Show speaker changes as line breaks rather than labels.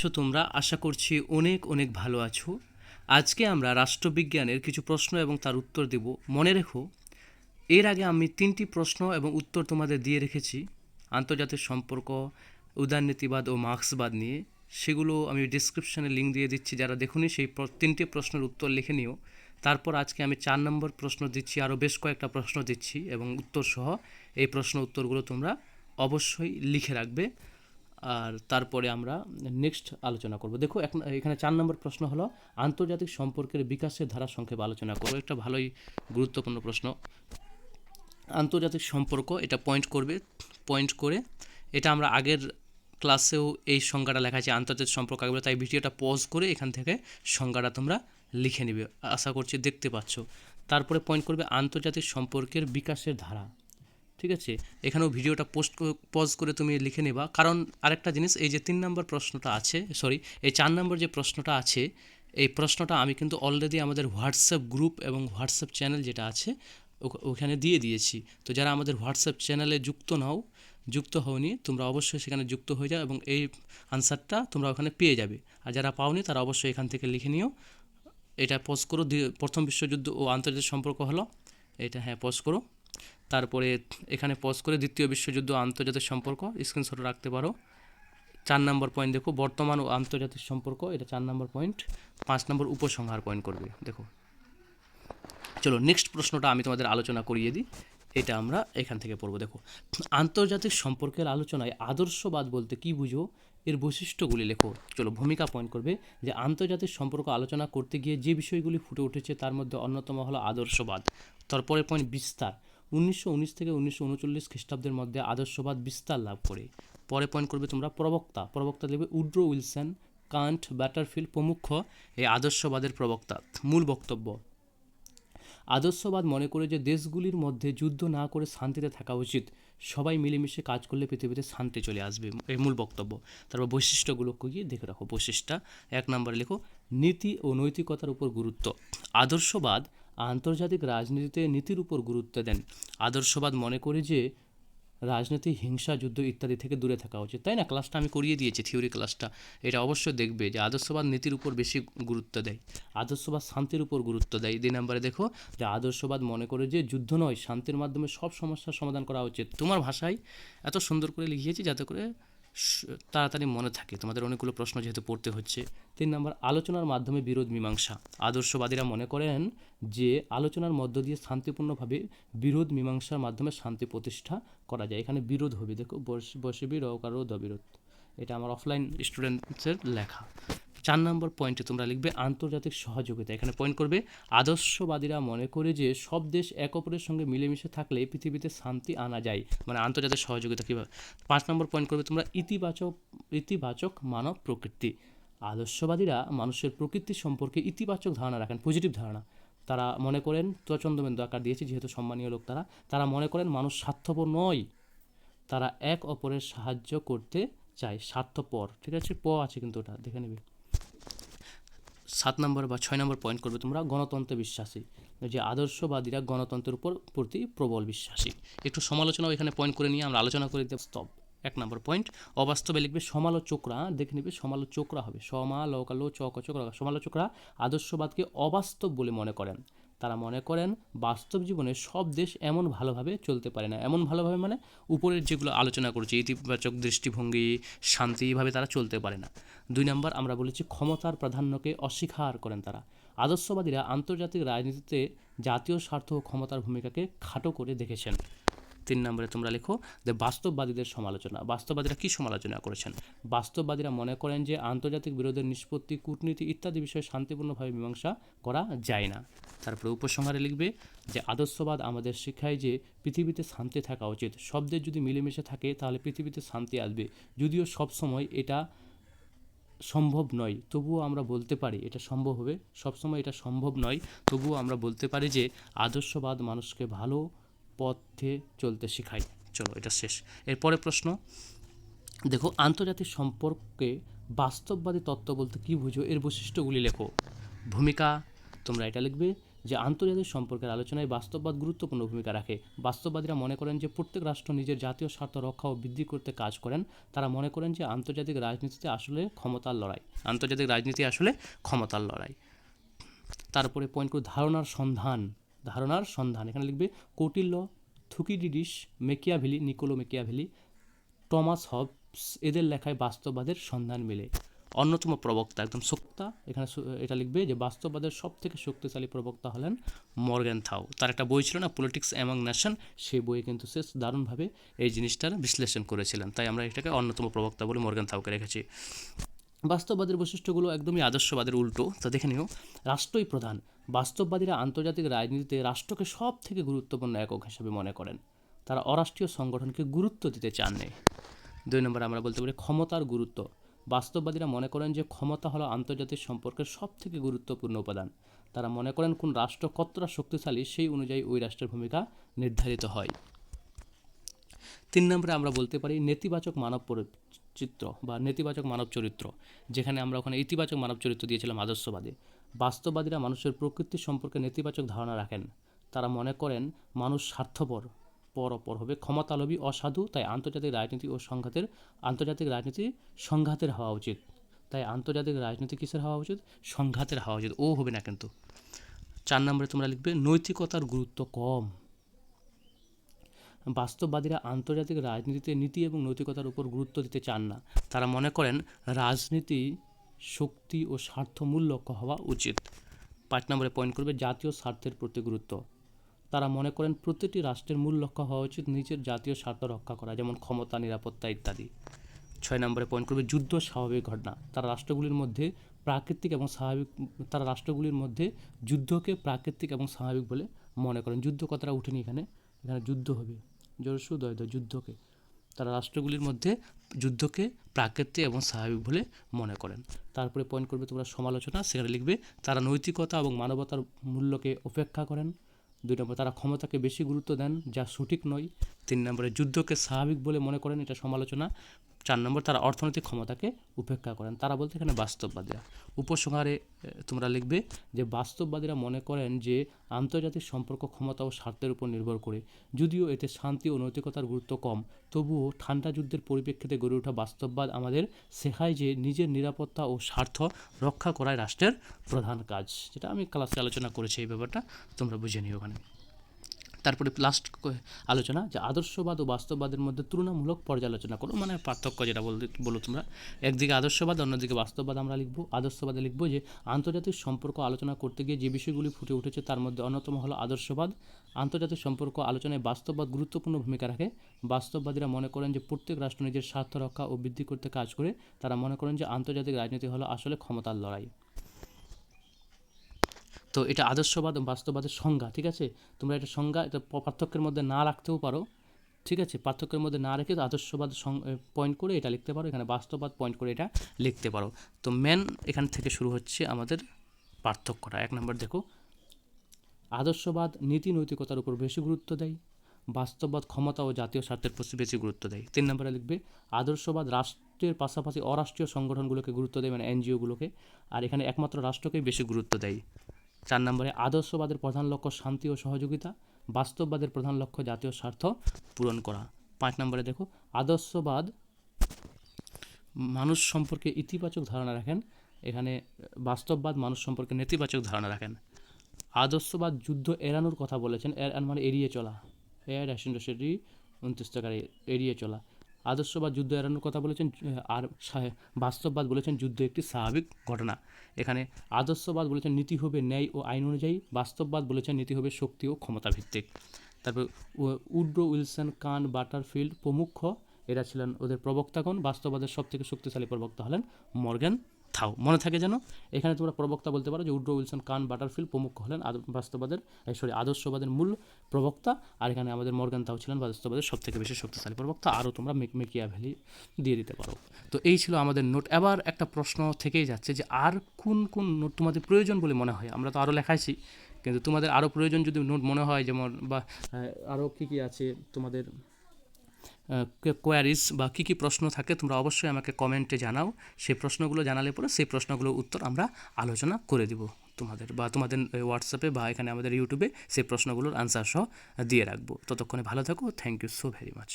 আছো তোমরা আশা করছি অনেক অনেক ভালো আছো। আজকে আমরা রাষ্ট্রবিজ্ঞানের কিছু প্রশ্ন এবং তার উত্তর দেব। মনে রেখো, এর আগে আমি তিনটি প্রশ্ন এবং উত্তর তোমাদের দিয়ে রেখেছি। আন্তর্জাতিক সম্পর্ক, উদারনীতিবাদ ও মার্ক্সবাদ নিয়ে। সেগুলো আমি ডিসক্রিপশনে লিঙ্ক দিয়ে দিচ্ছি, যারা দেখুনি সেই তিনটি প্রশ্নের উত্তর লিখে নিও। তারপর আজকে আমি চার নম্বর প্রশ্ন দিচ্ছি, আরও বেশ কয়েকটা প্রশ্ন দিচ্ছি এবং উত্তর সহ এই প্রশ্ন উত্তরগুলো তোমরা অবশ্যই লিখে রাখবে। আর তারপরে আমরা নেক্সট আলোচনা করব। দেখো, এখন এখানে চার নম্বর প্রশ্ন হলো, আন্তর্জাতিক সম্পর্কের বিকাশের ধারা সংক্ষেপে আলোচনা করব। একটা ভালোই গুরুত্বপূর্ণ প্রশ্ন। আন্তর্জাতিক সম্পর্ক, এটা পয়েন্ট করবে পয়েন্ট করে, এটা আমরা আগের ক্লাসেও এই সংজ্ঞাটা লেখা আছে, আন্তর্জাতিক সম্পর্ক আগে তাই ভিডিওটা পজ করে এখান থেকে সংজ্ঞাটা তোমরা লিখে নিবে। আশা করছি দেখতে পাচ্ছ। তারপরে পয়েন্ট করবে, আন্তর্জাতিক সম্পর্কের বিকাশের ধারা। ঠিক আছে? এখানেও ভিডিওটা পোস্ট পজ করে তুমি লিখে নেবা। কারণ আরেকটা জিনিস, এই যে তিন নম্বর প্রশ্নটা আছে সরি এই চার নম্বর যে প্রশ্নটা আছে, এই প্রশ্নটা আমি কিন্তু অলরেডি আমাদের হোয়াটসঅ্যাপ গ্রুপ এবং হোয়াটসঅ্যাপ চ্যানেল যেটা আছে, ওখ- ওখানে দিয়ে দিয়েছি। তো যারা আমাদের হোয়াটসঅ্যাপ চ্যানেলে যুক্ত নাও, যুক্ত হওনি, তোমরা অবশ্যই সেখানে যুক্ত হয়ে যাও এবং এই আনসারটা তোমরা ওখানে পেয়ে যাবে। আর যারা পাওনি, তারা অবশ্যই এখান থেকে লিখে নিও। এটা পজ করো প্রথম বিশ্বযুদ্ধ ও আন্তর্জাতিক সম্পর্ক হলো। এটা হ্যাঁ পজ করো। তারপরে এখানে পজ করে দ্বিতীয় বিশ্বযুদ্ধ আন্তর্জাতিক সম্পর্ক স্ক্রিনশট রাখতে পারো। চার নম্বর পয়েন্ট দেখো, বর্তমান ও আন্তর্জাতিক সম্পর্ক, এটা চার নম্বর পয়েন্ট পাঁচ নম্বর উপসংহার পয়েন্ট করবে, দেখো। চলো নেক্সট প্রশ্নটা আমি তোমাদের আলোচনা করিয়ে দিই, এটা আমরা এখান থেকে পড়ব, দেখো। আন্তর্জাতিক সম্পর্কের আলোচনায় আদর্শবাদ বলতে কি বুঝো? এর বৈশিষ্ট্যগুলি লেখো। চলো ভূমিকা পয়েন্ট করবে, যে আন্তর্জাতিক সম্পর্ক আলোচনা করতে গিয়ে যে বিষয়গুলি ফুটে উঠেছে, তার মধ্যে অন্যতম হলো আদর্শবাদ। তারপরে পয়েন্ট বিস্তার। উনিশশো উনিশ থেকে উনিশশো উনচল্লিশ খ্রিস্টাব্দের মধ্যে আদর্শবাদ বিস্তার লাভ করে। পরে পয়েন্ট করবে তোমরা প্রবক্তা। প্রবক্তা দেবে উড্রো উইলসন, কান্ট ব্যাটারফিল্ড প্রমুখ এই আদর্শবাদের প্রবক্তা। মূল বক্তব্য, আদর্শবাদ মনে করে যে দেশগুলির মধ্যে যুদ্ধ না করে শান্তিতে থাকা উচিত। সবাই মিলেমিশে কাজ করলে পৃথিবীতে শান্তি চলে আসবে। এই মূল বক্তব্য। তারপর বৈশিষ্ট্যগুলো গিয়ে দেখে রাখো বৈশিষ্ট্য এক নম্বরে লেখো, নীতি ও নৈতিকতার উপর গুরুত্ব। আদর্শবাদ আন্তর্জাতিক রাজনীতিতে নীতির উপর গুরুত্ব দেন। আদর্শবাদ মনে করে যে, রাজনীতি, হিংসা, যুদ্ধ ইত্যাদি থেকে দূরে থাকা উচিত। তাই না? ক্লাসটা আমি করিয়ে দিয়েছি থিওরি ক্লাসটা এটা অবশ্যই দেখবে যে, আদর্শবাদ নীতির উপর বেশি গুরুত্ব দেয়। আদর্শবাদ শান্তির উপর গুরুত্ব দেয়। দুই নম্বরে দেখো যে, আদর্শবাদ মনে করে যে, যুদ্ধ নয়, শান্তির মাধ্যমে সব সমস্যার সমাধান করা উচিত। তোমার ভাষায় এত সুন্দর করে লিখিয়েছি যাতে করে তাড়াতাড়ি মনে থাকে তোমাদের অনেকগুলো প্রশ্ন যেহেতু পড়তে হচ্ছে। তিন নম্বর, আলোচনার মাধ্যমে বিরোধ মীমাংসা। আদর্শবাদীরা মনে করেন যে, আলোচনার মধ্য দিয়ে শান্তিপূর্ণভাবে বিরোধ মীমাংসার মাধ্যমে শান্তি প্রতিষ্ঠা করা যায়। এখানে বিরোধ হবে। দেখো, বস- বিরোধ, কারও দবিরোধ। এটা আমার অফলাইন স্টুডেন্টসের লেখা। চার নম্বর পয়েন্টে তোমরা লিখবে আন্তর্জাতিক সহযোগিতা। এখানে পয়েন্ট করবে, আদর্শবাদীরা মনে করে যে সব দেশ এক অপরের সঙ্গে মিলেমিশে থাকলে পৃথিবীতে শান্তি আনা যায়। মানে আন্তর্জাতিক সহযোগিতা কীভাবে? পাঁচ নম্বর পয়েন্ট করবে তোমরা ইতিবাচক ইতিবাচক মানব প্রকৃতি। আদর্শবাদীরা মানুষের প্রকৃতি সম্পর্কে ইতিবাচক ধারণা রাখেন পজিটিভ ধারণা। তারা মনে করেন চচন্দবেন্দু আকার দিয়েছি যেহেতু সম্মানীয় লোক তারা তারা মনে করেন মানুষ স্বার্থপর নয়। তারা এক অপরের সাহায্য করতে চায়, স্বার্থপর। ঠিক আছে? প আছে কিন্তু ওটা, দেখে নেবে। সাত নম্বর বা ছয় নম্বর পয়েন্ট করবে তোমরা গণতন্ত্রে বিশ্বাসী। যে আদর্শবাদীরা গণতন্ত্রের উপর প্রতি প্রবল বিশ্বাসী। একটু সমালোচনাও এখানে পয়েন্ট করে নিয়ে আমরা আলোচনা করে দেব। স্তব, এক নম্বর পয়েন্ট অবাস্তবে লিখবে, সমালোচকরা, দেখে নেবে সমালোচকরা হবে। সমালোকালো চকচকরা সমালোচকরা আদর্শবাদকে অবাস্তব বলে মনে করেন। তারা মনে করেন বাস্তব জীবনে সব দেশ এমন ভালোভাবে চলতে পারে না। এমন ভালোভাবে মানে উপরের যেগুলো আলোচনা করছি, ইতিবাচক দৃষ্টিভঙ্গি, শান্তি, এইভাবে তারা চলতে পারে না। দুই নম্বর আমরা বলেছি ক্ষমতার প্রাধান্যকে অস্বীকার করেন তারা। আদর্শবাদীরা আন্তর্জাতিক রাজনীতিতে জাতীয় স্বার্থ ও ক্ষমতার ভূমিকাকে খাটো করে দেখেছেন। তিন নম্বরে তোমরা লেখো যে বাস্তববাদীদের সমালোচনা। বাস্তববাদীরা কী সমালোচনা করেছেন? বাস্তববাদীরা মনে করেন যে আন্তর্জাতিক বিরোধের নিষ্পত্তি, কূটনীতি ইত্যাদি বিষয়ে শান্তিপূর্ণভাবে মীমাংসা করা যায় না। তারপরে উপসংহারে লিখবে যে, আদর্শবাদ আমাদের শিক্ষায় যে পৃথিবীতে শান্তি থাকা উচিত। শব্দের যদি মিলেমিশে থাকে, তাহলে পৃথিবীতে শান্তি আসবে। যদিও সবসময় এটা সম্ভব নয়, তবুও আমরা বলতে পারি এটা সম্ভব হবে। সবসময় এটা সম্ভব নয়, তবুও আমরা বলতে পারি যে, আদর্শবাদ মানুষকে ভালো পথে চলতে শেখায় চলো, এটা শেষ। এরপরে প্রশ্ন। দেখো, আন্তর্জাতিক সম্পর্কে বাস্তববাদী তত্ত্ব বলতে কী বুঝো? এর বৈশিষ্ট্যগুলি লেখো। ভূমিকা, তোমরা এটা লিখবে যে আন্তর্জাতিক সম্পর্কের আলোচনায় বাস্তববাদ গুরুত্বপূর্ণ ভূমিকা রাখে। বাস্তববাদীরা মনে করেন যে প্রত্যেক রাষ্ট্র নিজের জাতীয় স্বার্থ রক্ষা ও বৃদ্ধি করতে কাজ করেন। তারা মনে করেন যে আন্তর্জাতিক রাজনীতিতে আসলে ক্ষমতার লড়াই। আন্তর্জাতিক রাজনীতি আসলে ক্ষমতার লড়াই। তারপরে পয়েন্ট করে ধারণার সন্ধান। ধারণার সন্ধান। এখানে লিখবে, Kautilya, Thucydides, Machiavelli, Niccolo Machiavelli, Thomas Hobbes, এদের লেখায় বাস্তববাদের সন্ধান মেলে। অন্যতম প্রবক্তা একদম সত্তা এখানে এটা লিখবে যে, বাস্তববাদের সব থেকে শক্তিশালী প্রবক্তা হলেন মর্গ্যান থাও। তার একটা বই ছিল না, পলিটিক্স অ্যামং নেশন সেই বইয়ে কিন্তু সে দারুণভাবে এই জিনিসটার বিশ্লেষণ করেছিলেন। তাই আমরা এটাকে অন্যতম প্রবক্তা বলে মর্গ্যান থাউকে রেখেছি। বাস্তববাদের বৈশিষ্ট্যগুলো একদমই আদর্শবাদের উল্টো। তা দেখে নিও, রাষ্ট্রই প্রধান। বাস্তববাদীরা আন্তর্জাতিক রাজনীতিতে রাষ্ট্রকে সব থেকে গুরুত্বপূর্ণ একক হিসেবে মনে করেন। তারা অরাষ্ট্রীয় সংগঠনকে গুরুত্ব দিতে চান নেই দুই নম্বরে আমরা বলতে পারি ক্ষমতার গুরুত্ব। বাস্তববাদীরা মনে করেন যে ক্ষমতা হলো আন্তর্জাতিক সম্পর্কের সব থেকে গুরুত্বপূর্ণ উপাদান। তারা মনে করেন কোন রাষ্ট্র কতটা শক্তিশালী, সেই অনুযায়ী ওই রাষ্ট্রের ভূমিকা নির্ধারিত হয়। তিন নম্বরে আমরা বলতে পারি নেতিবাচক মানব চিত্র বা নেতিবাচক মানব চরিত্র, যেখানে আমরা ওখানে ইতিবাচক মানব চরিত্র দিয়েছিলাম আদর্শবাদে। বাস্তববাদীরা মানুষের প্রকৃতি সম্পর্কে নেতিবাচক ধারণা রাখেন। তারা মনে করেন, মানুষ স্বার্থপর পরপর হবে, ক্ষমতালোভী, অসাধু, তাই আন্তর্জাতিক রাজনীতি ও সংঘাতের, আন্তর্জাতিক রাজনীতি সংঘাতের হওয়া উচিত। তাই আন্তর্জাতিক রাজনীতি কিসের হওয়া উচিত? সংঘাতের হওয়া উচিত। ও হবে না কিন্তু। চার নম্বরে তোমরা লিখবে, নৈতিকতার গুরুত্ব কম। বাস্তববাদীরা আন্তর্জাতিক রাজনীতিতে নীতি এবং নৈতিকতার উপর গুরুত্ব দিতে চান না। তারা মনে করেন, রাজনীতি শক্তি ও স্বার্থ মূল লক্ষ্য হওয়া উচিত। পাঁচ নম্বরে পয়েন্ট করবে, জাতীয় স্বার্থের প্রতি গুরুত্ব। তারা মনে করেন, প্রতিটি রাষ্ট্রের মূল লক্ষ্য হওয়া উচিত নিজের জাতীয় স্বার্থ রক্ষা করা, যেমন ক্ষমতা, নিরাপত্তা ইত্যাদি। ছয় নম্বরে পয়েন্ট করবে, যুদ্ধ স্বাভাবিক ঘটনা। তারা রাষ্ট্রগুলির মধ্যে প্রাকৃতিক এবং স্বাভাবিক, তারা রাষ্ট্রগুলির মধ্যে যুদ্ধকে প্রাকৃতিক এবং স্বাভাবিক বলে মনে করেন। যুদ্ধ কথাটা উঠেনি এখানে। এখানে যুদ্ধ হবে। জোরসু দয় দয় যুদ্ধকে। তারা রাষ্ট্রগুলির মধ্যে যুদ্ধকে প্রাকৃতিক এবং স্বাভাবিক বলে মনে করেন। তারপরে পয়েন্ট করবে তোমরা সমালোচনা, সেখানে লিখবে, তারা নৈতিকতা এবং মানবতার মূল্যকে উপেক্ষা করেন। দুই নম্বর, তারা ক্ষমতাকে বেশি গুরুত্ব দেন, যা সঠিক নয়। তিন নম্বরে, যুদ্ধকে স্বাভাবিক বলে মনে করেন, এটা সমালোচনা। চার নম্বর তারা অর্থনৈতিক ক্ষমতাকে উপেক্ষা করেন। তারা বলতে এখানে বাস্তববাদীরা। উপসংহারে তোমরা লিখবে যে, বাস্তববাদীরা মনে করেন যে, আন্তর্জাতিক সম্পর্ক, ক্ষমতা ও স্বার্থের উপর নির্ভর করে। যদিও এতে শান্তি ও নৈতিকতার গুরুত্ব কম, তবুও ঠান্ডা যুদ্ধের পরিপ্রেক্ষিতে গড়ে ওঠা বাস্তববাদ আমাদের শেখায় যে, নিজের নিরাপত্তা ও স্বার্থ রক্ষা করাই রাষ্ট্রের প্রধান কাজ। যেটা আমি ক্লাসে আলোচনা করেছি এই ব্যাপারটা, তোমরা বুঝে নিও ওখানে। তারপরে লাস্ট আলোচনা, যে আদর্শবাদ ও বাস্তববাদের মধ্যে তুলনামূলক পর্যালোচনা করো মানে পার্থক্য যেটা বলো তোমরা। একদিকে আদর্শবাদ, অন্যদিকে বাস্তববাদ আমরা লিখব। আদর্শবাদে লিখব যে, আন্তর্জাতিক সম্পর্ক আলোচনা করতে গিয়ে যে বিষয়গুলি ফুটে উঠেছে, তার মধ্যে অন্যতম হলো আদর্শবাদ। আন্তর্জাতিক সম্পর্ক আলোচনায় বাস্তববাদ গুরুত্বপূর্ণ ভূমিকা রাখে। বাস্তববাদীরা মনে করেন যে, প্রত্যেক রাষ্ট্র নিজের স্বার্থ রক্ষা ও বৃদ্ধি করতে কাজ করে। তারা মনে করেন যে, আন্তর্জাতিক রাজনীতি হলো আসলে ক্ষমতার লড়াই। তো এটা আদর্শবাদ বাস্তববাদের সংজ্ঞা, ঠিক আছে? তোমরা এটা সংজ্ঞা, এটা পার্থক্যের মধ্যে না রাখতেও পারো, ঠিক আছে? পার্থক্যের মধ্যে না রেখে আদর্শবাদ পয়েন্ট করে এটা লিখতে পারো, এখানে বাস্তববাদ পয়েন্ট করে এটা লিখতে পারো। তো মেন এখান থেকে শুরু হচ্ছে আমাদের পার্থক্যটা। এক নম্বর দেখো, আদর্শবাদ নীতি নৈতিকতার উপর বেশি গুরুত্ব দেয়, বাস্তববাদ ক্ষমতা ও জাতীয় স্বার্থের প্রতি বেশি গুরুত্ব দেয়। তিন নম্বরে লিখবে, আদর্শবাদ রাষ্ট্রের পাশাপাশি অরাষ্ট্রীয় সংগঠনগুলোকে গুরুত্ব দেয় মানে এনজিওগুলোকে, আর এখানে একমাত্র রাষ্ট্রকেই বেশি গুরুত্ব দেয়। চার নম্বরে, আদর্শবাদের প্রধান লক্ষ্য শান্তি ও সহযোগিতা, বাস্তববাদের প্রধান লক্ষ্য জাতীয় স্বার্থ পূরণ করা। পাঁচ নম্বরে দেখো, আদর্শবাদ মানুষ সম্পর্কে ইতিবাচক ধারণা রাখেন, এখানে বাস্তববাদ মানুষ সম্পর্কে নেতিবাচক ধারণা রাখেন। আদর্শবাদ যুদ্ধ এড়ানোর কথা বলেছেন, এর মানে এড়িয়ে চলা। এর অ্যাসেন্ডারি উনত্রিশ টাকার এড়িয়ে চলা। আদর্শবাদ যুদ্ধ এড়ানোর কথা বলেছেন আর বাস্তববাদ বলেছেন, যুদ্ধ একটি স্বাভাবিক ঘটনা। এখানে আদর্শবাদ বলেছেন নীতি হবে ন্যায় ও আইন অনুযায়ী, বাস্তববাদ বলেছেন নীতি হবে শক্তি ও ক্ষমতা ভিত্তিক তারপর উড্রো উইলসন, কান, বাটারফিল্ড প্রমুখ, এরা ছিলেন ওদের প্রবক্তাগণ, বাস্তববাদের সবথেকে শক্তিশালী প্রবক্তা হলেন মর্গ্যান থাও। মনে থাকে যেন এখানে তোমরা প্রবক্তা বলতে পারো যে উড্রো উইলসন কান বাটারফিল্ড প্রমুখ হলেন বাস্তববাদের সরি, আদর্শবাদের মূল প্রবক্তা। আর এখানে আমাদের মর্গান তাও ছিলেন বাস্তবাদের সব থেকে বেশি শক্তিশালী প্রবক্তা। আরও তোমরা মেক মেকিয়া ভ্যালি দিয়ে দিতে পারো। তো এই ছিল আমাদের নোট। এবার একটা প্রশ্ন থেকেই যাচ্ছে যে আর কোন কোন নোট তোমাদের প্রয়োজন বলে মনে হয়? আমরা তো আরও লেখাইছি, কিন্তু তোমাদের আরও প্রয়োজন যদি নোট মনে হয়, যেমন বা আরও কী কী আছে তোমাদের? কোয়ারিজ বা কী কী প্রশ্ন থাকে তোমরা অবশ্যই আমাকে কমেন্টে জানাও। সেই প্রশ্নগুলো জানালে পরে সেই প্রশ্নগুলোর উত্তর আমরা আলোচনা করে দিব তোমাদের বা তোমাদের হোয়াটসঅ্যাপে বা এখানে আমাদের ইউটিউবে সেই প্রশ্নগুলোর আনসার সহ দিয়ে রাখব। ততক্ষণে ভালো থাকো। Thank you so very much